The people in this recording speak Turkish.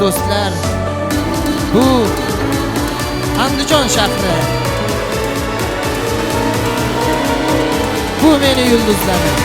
do'stlar. Bu Andijon shahri bu meni yulduzlarim